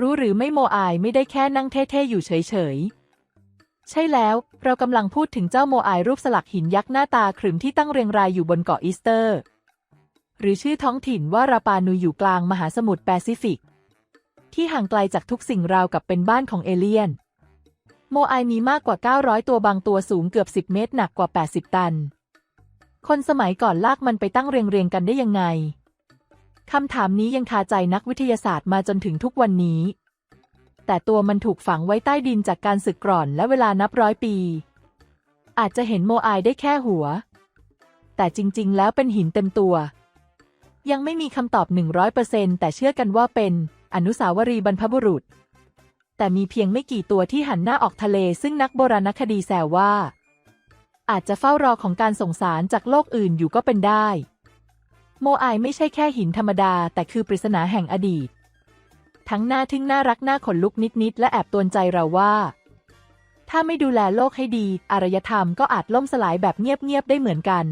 รู้หรือไม่โมอายไม่ได้แค่นั่งเท่ๆอยู่เฉยๆ ใช่แล้ว เรากำลังพูดถึงเจ้าโมอายรูปสลักหินยักษ์หน้าตาขรึมที่ตั้งเรียงรายอยู่บนเกาะอีสเตอร์ หรือชื่อท้องถิ่นว่าราปานูอยู่กลางมหาสมุทรแปซิฟิก ที่ห่างไกลจากทุกสิ่งราวกับเป็นบ้านของเอเลี่ยน โมอายมีมากกว่า 900 ตัวบางตัวสูงเกือบ 10 เมตรหนักกว่า 80 ตัน คนสมัยก่อนลากมันไปตั้งเรียงๆกันได้ยังไง คำถามนี้ยังคาใจนักวิทยาศาสตร์มาจนถึงทุกวันนี้ แต่ตัวมันถูกฝังไว้ใต้ดินจากการสึกกร่อนและเวลานับร้อยปี อาจจะเห็นโมอายได้แค่หัว แต่จริงๆ แล้วเป็นหินเต็มตัว ยังไม่มีคำตอบ 100%แต่เชื่อกันว่าเป็นอนุสาวรีย์บรรพบุรุษ แต่มีเพียงไม่กี่ตัวที่หันหน้าออกทะเลซึ่งนักโบราณคดีแซวว่า อาจจะเฝ้ารอของการส่งสารจากโลกอื่นอยู่ก็เป็นได้ โมอายไม่ใช่แค่หินธรรมดา แต่คือปริศนาแห่งอดีต ทั้งหน้าทึ่งน่ารักน่าขนลุกนิดๆและแอบตวนใจเราว่า ถ้าไม่ดูแลโลกให้ดี อารยธรรมก็อาจล่มสลายแบบเงียบๆได้เหมือนกัน